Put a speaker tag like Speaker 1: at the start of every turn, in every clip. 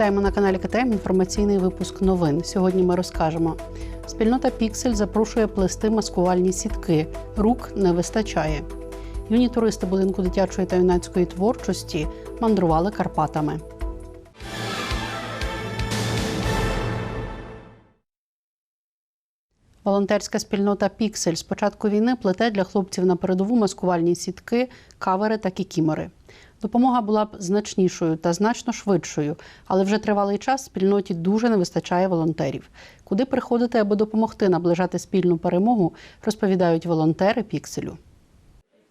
Speaker 1: Вітаємо на каналі КТМ. Інформаційний випуск новин. Сьогодні ми розкажемо. Спільнота Піксель запрошує плести маскувальні сітки. Рук не вистачає. Юні туристи будинку дитячої та юнацької творчості мандрували Карпатами. Волонтерська спільнота Піксель з початку війни плете для хлопців на передову маскувальні сітки, кавери та кікімори. Допомога була б значнішою та значно швидшою, але вже тривалий час спільноті дуже не вистачає волонтерів. Куди приходити, аби допомогти наближати спільну перемогу, розповідають волонтери Пікселю.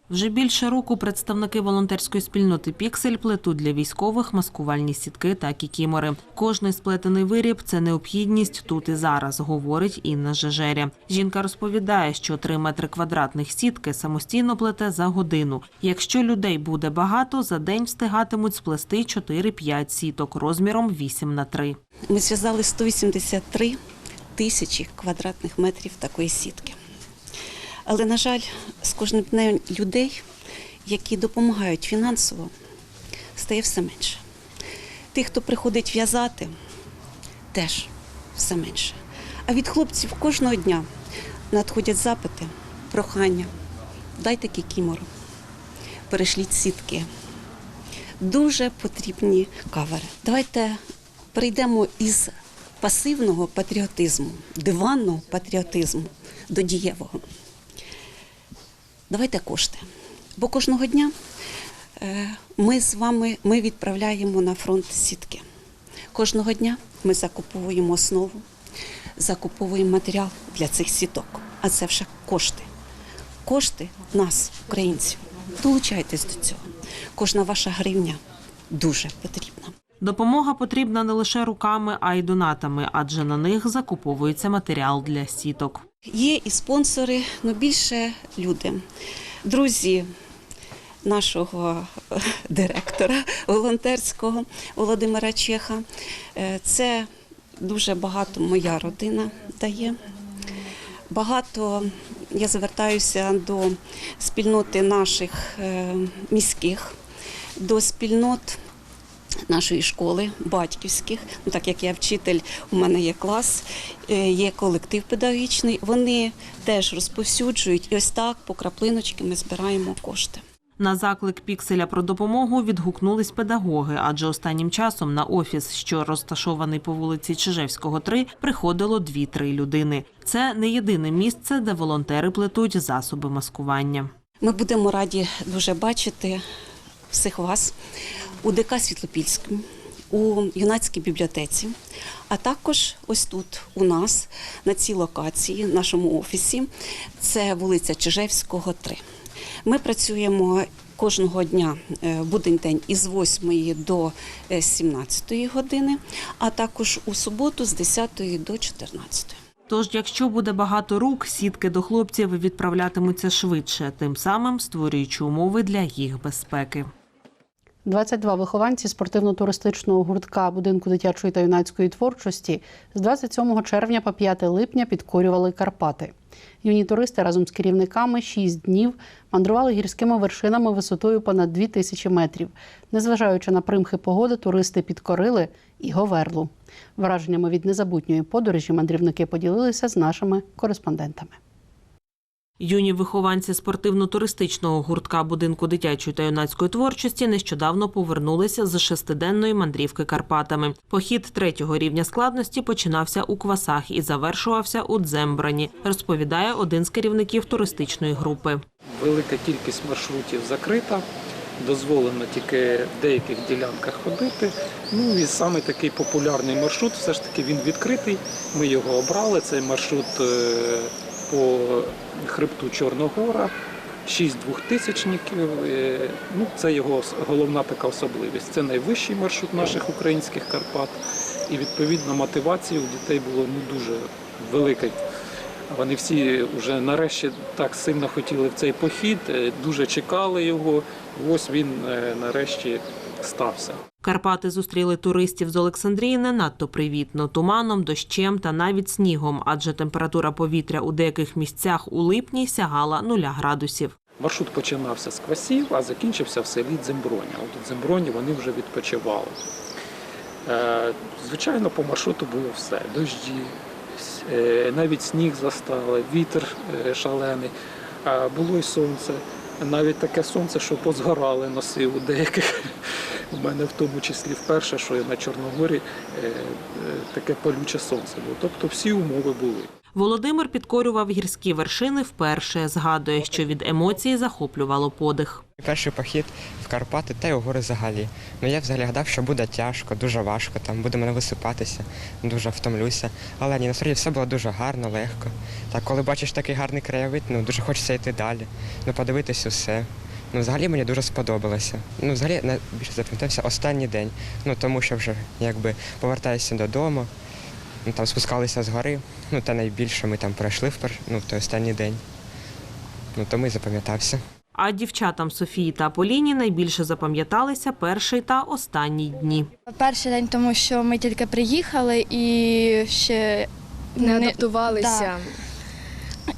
Speaker 2: Вже більше року представники волонтерської спільноти Піксель плетуть для військових маскувальні сітки та кікімори. Кожний сплетений виріб це необхідність тут і зараз, говорить Інна Жежеря. Жінка розповідає, що 3 метри квадратних сітки самостійно плете за годину. Якщо людей буде багато, за день встигатимуть сплести 4-5 сіток розміром 8 на 3.
Speaker 3: Ми зв'язали 183 тисячі квадратних метрів такої сітки. Але, на жаль, з кожним днем людей, які допомагають фінансово, стає все менше. Тих, хто приходить в'язати, теж все менше. А від хлопців кожного дня надходять запити, прохання. Дайте кікімору, перешліть сітки. Дуже потрібні кавери. Давайте перейдемо із пасивного патріотизму, диванного патріотизму до дієвого. Давайте кошти. Бо кожного дня е, ми з вами ми відправляємо на фронт сітки. Кожного дня ми закуповуємо основу, закуповуємо матеріал для цих сіток. А це вже кошти. Кошти нас, українців. Долучайтесь до цього. Кожна ваша гривня дуже потрібна.
Speaker 2: Допомога потрібна не лише руками, а й донатами, адже на них закуповується матеріал для сіток.
Speaker 3: Є і спонсори, але більше люди. Друзі нашого е, директора волонтерського Володимира Чеха. Е, Це дуже багато моя родина дає. Багато я звертаюся до спільноти наших е, міських, до спільнот нашої школи, батьківських. Ну, так як я вчитель, у мене є клас, є колектив педагогічний. Вони теж розповсюджують. І ось так по краплиночки ми збираємо кошти.
Speaker 2: На заклик Пікселя про допомогу відгукнулись педагоги, адже останнім часом на офіс, що розташований по вулиці Чижевського, 3, приходило 2-3 людини. Це не єдине місце, де волонтери плетуть засоби маскування.
Speaker 3: Ми будемо раді дуже бачити всіх вас у ДК Світлопільському, у юнацькій бібліотеці, а також ось тут у нас на цій локації, в нашому офісі. Це вулиця Чижевського, 3. Ми працюємо кожного дня е, будень день із 8 до е, 17 години, а також у суботу з 10 до 14.
Speaker 2: Тож, якщо буде багато рук, сітки до хлопців відправлятимуться швидше, тим самим створюючи умови для їх безпеки.
Speaker 1: 22 вихованці спортивно-туристичного гуртка будинку дитячої та юнацької творчості з 27 червня по 5 липня підкорювали Карпати. Юні туристи разом з керівниками 6 днів мандрували гірськими вершинами висотою понад 2 тисячі метрів. Незважаючи на примхи погоди, туристи підкорили і Говерлу. Враженнями від незабутньої подорожі мандрівники поділилися з нашими кореспондентами.
Speaker 2: Юні вихованці спортивно-туристичного гуртка будинку дитячої та юнацької творчості нещодавно повернулися з шестиденної мандрівки Карпатами. Похід третього рівня складності починався у Квасах і завершувався у Дзембрані, розповідає один з керівників туристичної групи.
Speaker 4: Велика кількість маршрутів закрита, дозволено тільки в деяких ділянках ходити. Ну і саме такий популярний маршрут, все ж таки він відкритий. Ми його обрали. Цей маршрут е, по хребту Чорногора. Шість двохтисячників. Е, Ну, це його головна така особливість. Це найвищий маршрут наших українських Карпат. І відповідно мотивація у дітей було ну, дуже велика. Вони всі вже нарешті так сильно хотіли в цей похід, е, дуже чекали його. Ось він е, нарешті стався.
Speaker 2: Карпати зустріли туристів з Олександрії не надто привітно, туманом, дощем та навіть снігом, адже температура повітря у деяких місцях у липні сягала нуля градусів.
Speaker 4: Маршрут починався з квасів, а закінчився в селі Дземброня. От у Дземброні вони вже відпочивали. Е, Звичайно, по маршруту було все. Дожді, е, навіть сніг застали, вітер е, шалений, було й сонце. Навіть таке сонце, що позгорали носи у деяких. У мене в тому числі вперше, що я на Чорногорі е, е, таке палюче сонце було. Тобто всі умови були.
Speaker 2: Володимир підкорював гірські вершини вперше. Згадує, що від емоцій захоплювало подих.
Speaker 5: Перший похід в Карпати та й у гори взагалі. Ну я взагалі гадав, що буде тяжко, дуже важко, там буде мене висипатися, дуже втомлюся. Але ні, насправді все було дуже гарно, легко. Так, коли бачиш такий гарний краєвид, ну дуже хочеться йти далі, ну подивитись усе. Ну, взагалі мені дуже сподобалося. Ну, взагалі найбільше запам'ятався останній день. Ну тому що вже якби повертаюся додому, ну, там спускалися з гори. Ну та найбільше ми там пройшли в пер... ну, в той останній день. Ну тому і запам'ятався.
Speaker 2: А дівчатам Софії та Поліні найбільше запам'яталися перший та останній дні.
Speaker 6: Перший день, тому що ми тільки приїхали і ще
Speaker 7: не адаптувалися.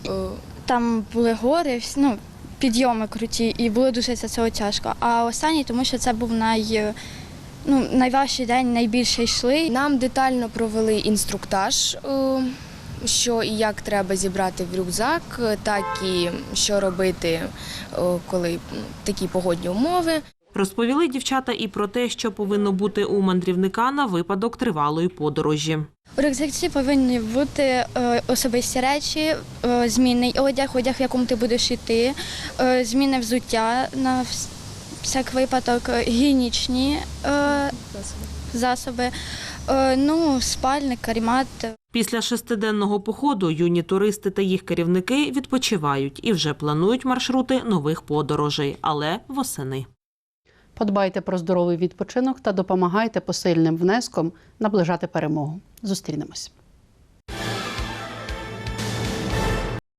Speaker 7: О,
Speaker 6: там були гори, ну, підйоми круті, і було дуже за цього тяжко. А останній, тому що це був най, ну, найважчий день, найбільше йшли.
Speaker 7: Нам детально провели інструктаж, що і як треба зібрати в рюкзак, так і що робити, коли такі погодні умови.
Speaker 2: Розповіли дівчата і про те, що повинно бути у мандрівника на випадок тривалої подорожі.
Speaker 6: У рюкзаці повинні бути е, особисті речі, е, змінний одяг, одяг, в якому ти будеш йти, е, змінне взуття на вс- всяк випадок, гігієнічні засоби, ну, спальник, карімат.
Speaker 2: Після шестиденного походу юні туристи та їх керівники відпочивають і вже планують маршрути нових подорожей, але восени.
Speaker 1: Подбайте про здоровий відпочинок та допомагайте посильним внеском наближати перемогу. Зустрінемось.